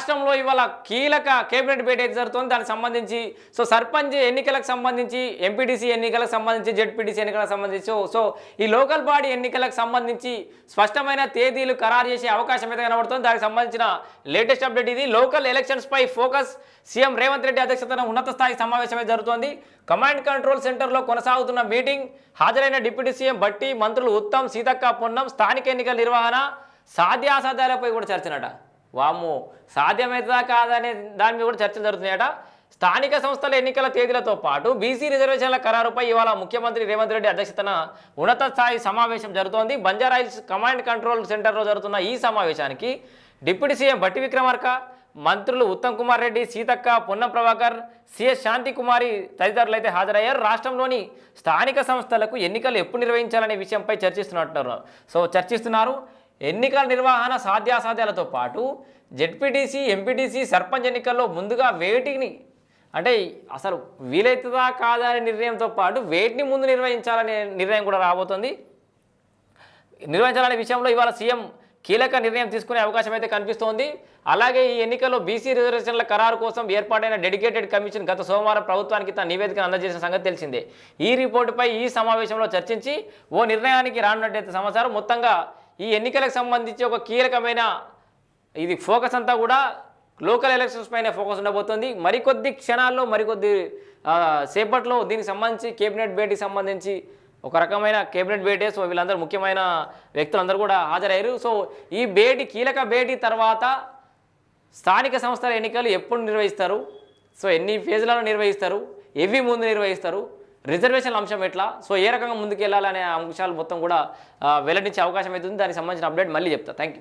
రాష్ట్రంలో ఇవాళ కీలక కేబినెట్ భేటీ అయితే జరుగుతుంది. దానికి సంబంధించి సో సర్పంచ్ ఎన్నికలకు సంబంధించి ఎంపీటీసీ ఎన్నికలకు సంబంధించి జెడ్పీటీసీ ఎన్నికలకు సంబంధించి సో ఈ లోకల్ బాడీ ఎన్నికలకు సంబంధించి స్పష్టమైన తేదీలు ఖరారు చేసే అవకాశం అయితే కనబడుతుంది. దానికి సంబంధించిన లేటెస్ట్ అప్డేట్ ఇది. లోకల్ ఎలక్షన్స్పై ఫోకస్ సీఎం రేవంత్ రెడ్డి అధ్యక్షతన ఉన్నత స్థాయి సమావేశమే జరుగుతోంది. కమాండ్ కంట్రోల్ సెంటర్లో కొనసాగుతున్న మీటింగ్ హాజరైన డిప్యూటీ సీఎం భట్టి మంత్రులు ఉత్తమ్ సీతక్క పొన్నం స్థానిక ఎన్నికల నిర్వహణ సాధ్యాసాధ్యాలపై కూడా చర్చనట. వాము సాధ్యమవుతుందా కాదనే దాని మీద కూడా చర్చలు జరుగుతున్నాయట. స్థానిక సంస్థల ఎన్నికల తేదీలతో పాటు బీసీ రిజర్వేషన్ల ఖరారుపై ఇవాళ ముఖ్యమంత్రి రేవంత్ రెడ్డి అధ్యక్షతన ఉన్నత స్థాయి సమావేశం జరుగుతోంది. బంజారాయిల్స్ కమాండ్ కంట్రోల్ సెంటర్లో జరుగుతున్న ఈ సమావేశానికి డిప్యూటీ సీఎం భట్టి విక్రమార్క మంత్రులు ఉత్తమ్ కుమార్ రెడ్డి సీతక్క పొన్నం ప్రభాకర్ సిఎస్ శాంతి కుమారి తదితరులు అయితే హాజరయ్యారు. రాష్ట్రంలోని స్థానిక సంస్థలకు ఎన్నికలు ఎప్పుడు నిర్వహించాలనే విషయంపై చర్చిస్తున్నట్టున్నారు. సో చర్చిస్తున్నారు. ఎన్నికల నిర్వహణ సాధ్యాసాధ్యాలతో పాటు జెడ్పీటీసీ ఎంపీటీసీ సర్పంచ్ ఎన్నికల్లో ముందుగా వేటిని అంటే అసలు వీలైతుందా కాదా అనే నిర్ణయంతో పాటు వేటిని ముందు నిర్వహించాలనే నిర్ణయం కూడా రాబోతుంది. నిర్వహించాలనే విషయంలో ఇవాళ సీఎం కీలక నిర్ణయం తీసుకునే అవకాశం అయితే కనిపిస్తోంది. అలాగే ఈ ఎన్నికల్లో బీసీ రిజర్వేషన్ల ఖరారు కోసం ఏర్పాటైన డెడికేటెడ్ కమిషన్ గత సోమవారం ప్రభుత్వానికి తన నివేదికను అందజేసిన సంగతి తెలిసిందే. ఈ రిపోర్టుపై ఈ సమావేశంలో చర్చించి ఓ నిర్ణయానికి రానున్నట్టయితే సమాచారం మొత్తంగా ఈ ఎన్నికలకు సంబంధించి ఒక కీలకమైన ఇది ఫోకస్ అంతా కూడా లోకల్ ఎలక్షన్స్ పైన ఫోకస్ ఉండబోతుంది. మరికొద్ది క్షణాల్లో మరికొద్ది సేపట్లో దీనికి సంబంధించి కేబినెట్ భేటీకి సంబంధించి ఒక రకమైన కేబినెట్ భేటీ సో వీళ్ళందరూ ముఖ్యమైన వ్యక్తులందరూ కూడా హాజరయ్యారు. సో ఈ భేటీ కీలక భేటీ తర్వాత స్థానిక సంస్థల ఎన్నికలు ఎప్పుడు నిర్వహిస్తారు? సో ఎన్ని ఫేజ్లలో నిర్వహిస్తారు? ఎవి ముందు నిర్వహిస్తారు? రిజర్వేషన్ల అంశం ఎట్లా? సో ఏ రకంగా ముందుకు వెళ్ళాలనే అంశాలు మొత్తం కూడా వెల్లడించే అవకాశం అవుతుంది దానికి సంబంధించిన అప్డేట్ మళ్ళీ చెప్తా. Thank you